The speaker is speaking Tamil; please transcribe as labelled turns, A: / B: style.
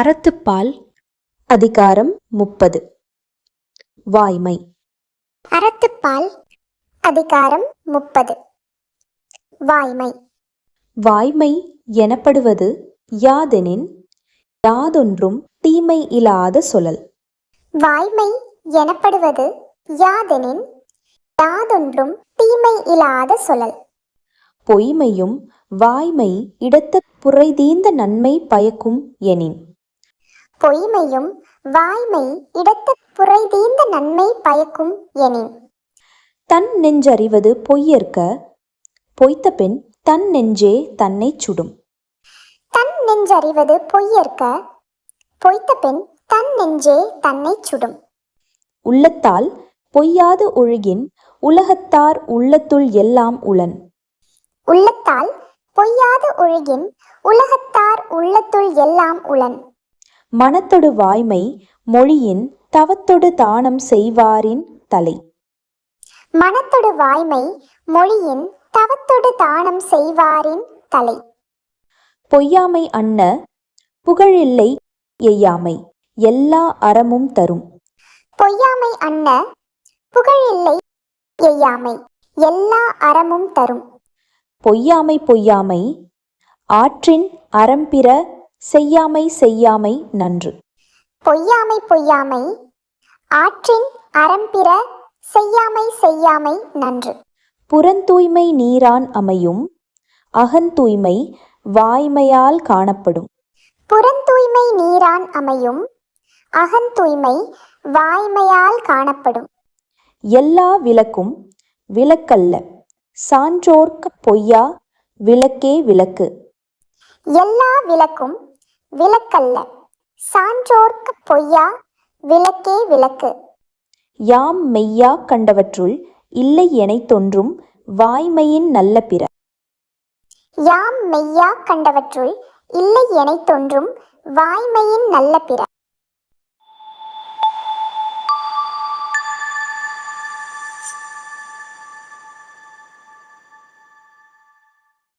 A: அறத்துப்பால் அதிகாரம் முப்பது வாய்மை
B: அறத்துப்பால் அதிகாரம் முப்பது வாய்மை
A: வாய்மை எனப்படுவது யாதெனின் யாதொன்றும் தீமை இல்லாத சொல்லல்
B: வாய்மை எனப்படுவது யாதெனின் யாதொன்றும் தீமை இல்லாத சொல்லல்
A: பொய்மையும் வாய்மை இடத்த புரைதீந்த நன்மை பயக்கும் எனின்
B: பொய்மையும் வாய்மை இடத்த புரைதீந்த நன்மை பயக்கும் எனின்
A: தன் நெஞ்சறிவது பொய்யற்க பொய்த்த பெண் தன் நெஞ்சே தன்னை சுடும்
B: நெஞ்சறிவது பொய்யற்க பொய்த்த பெண் தன் நெஞ்சே தன்னை சுடும்
A: உள்ளத்தால் பொய்யாது ஒழுகின் உலகத்தார் உள்ளத்துள் எல்லாம் உளன்
B: உள்ளத்தால் பொய்யாது ஒழுகின் உலகத்தார் உள்ளத்துள் எல்லாம் உளன்
A: மனத்தொடு வாய்மை மொழியின் தவத்தொடு தானம் செய்வாரின் தலை
B: மனத்தொடு வாய்மை மொழியின் தவத்தொடு தானம் செய்வாரின் தலை
A: பொய்யாமை அண்ண புகழில்லை எய்யாமை எல்லா அறமும் தரும்
B: பொய்யாமை அண்ண புகழில்லை எய்யாமை எல்லா அறமும் தரும்
A: பொய்யாமை பொய்யாமை ஆற்றின் அறம்பிற செய்யாமை செய்யாமை நன்று
B: பொய்யாமை பொய்யாமை ஆற்றின் அறம்பிற செய்யாமை செய்யாமை நன்று
A: புறந்தூய்மை நீரான் அமையும் அகந்தூய்மை வாய்மையால் காணப்படும்
B: புறந்தூய்மை நீரான் அமையும் அகந்தூய்மை வாய்மையால் காணப்படும்
A: எல்லா விளக்கும் விளக்கல்ல சான்றோர்க்கு பொய்யா விளக்கே விளக்கு
B: எல்லா விளக்கும் விளக்கல்ல சான்றோர்க்கு பொய்யா விளக்கே விளக்கு
A: யாம் மெய்யா கண்டவற்றுள் இல்லை எனத் தோன்றும் வாய்மையின் நல்ல பிற
B: யாம் மெய்யா கண்டவற்றுள் இல்லை எனத் தோன்றும் வாய்மையின் நல்ல பிற